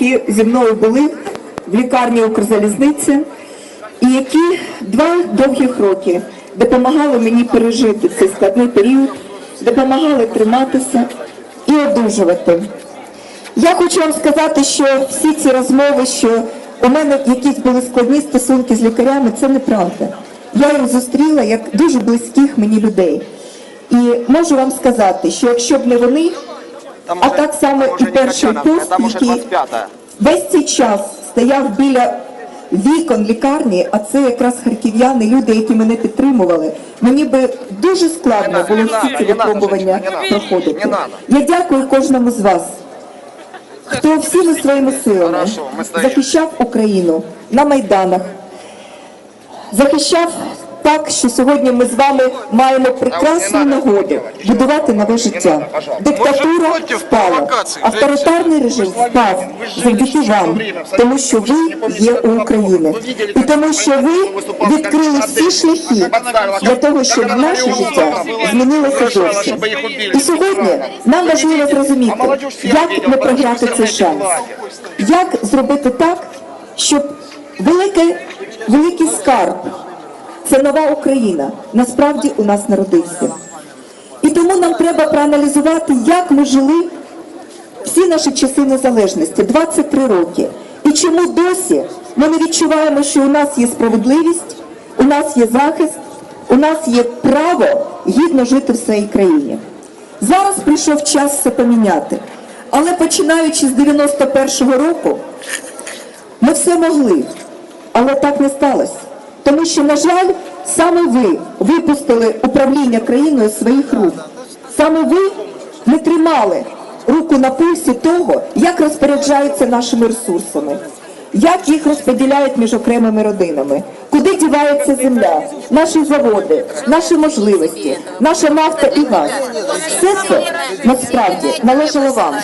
які зі мною були в лікарні Укрзалізниці, і які два довгих роки допомагали мені пережити цей складний період, допомагали триматися і одужувати. Я хочу вам сказати, що всі ці розмови, що у мене якісь були складні стосунки з лікарями, це неправда. Я їх зустріла як дуже близьких мені людей. І можу вам сказати, що якщо б не вони, а так само і перший пост, який весь цей час стояв біля вікон лікарні, а це якраз харків'яни, люди, які мене підтримували. Мені би дуже складно було всі ці випробування проходити. Я дякую кожному з вас, хто всіми своїми силами захищав Україну на майданах, захищав так, що сьогодні ми з вами маємо прекрасну нагоду будувати нове життя. Диктатура впала, авторитарний режим впав завдяки вам, тому що ви є у України, і тому що ви відкрили всі шляхи для того, щоб наше життя змінилося зовсім. І сьогодні нам важливо зрозуміти, як не програти цей шанс, як зробити так, щоб великий, великий скарб, це нова Україна, насправді у нас народився. І тому нам треба проаналізувати, як ми жили всі наші часи незалежності 23 роки. І чому досі ми не відчуваємо, що у нас є справедливість, у нас є захист, у нас є право гідно жити в своїй країні. Зараз прийшов час все поміняти. Але починаючи з 91-го року, ми все могли, але так не сталося. Що, на жаль, саме ви випустили управління країною з своїх рук. Саме ви не тримали руку на пульсі того, як розпоряджаються нашими ресурсами, як їх розподіляють між окремими родинами, куди дівається земля, наші заводи, наші можливості, наша нафта і газ. Все це насправді належало вам.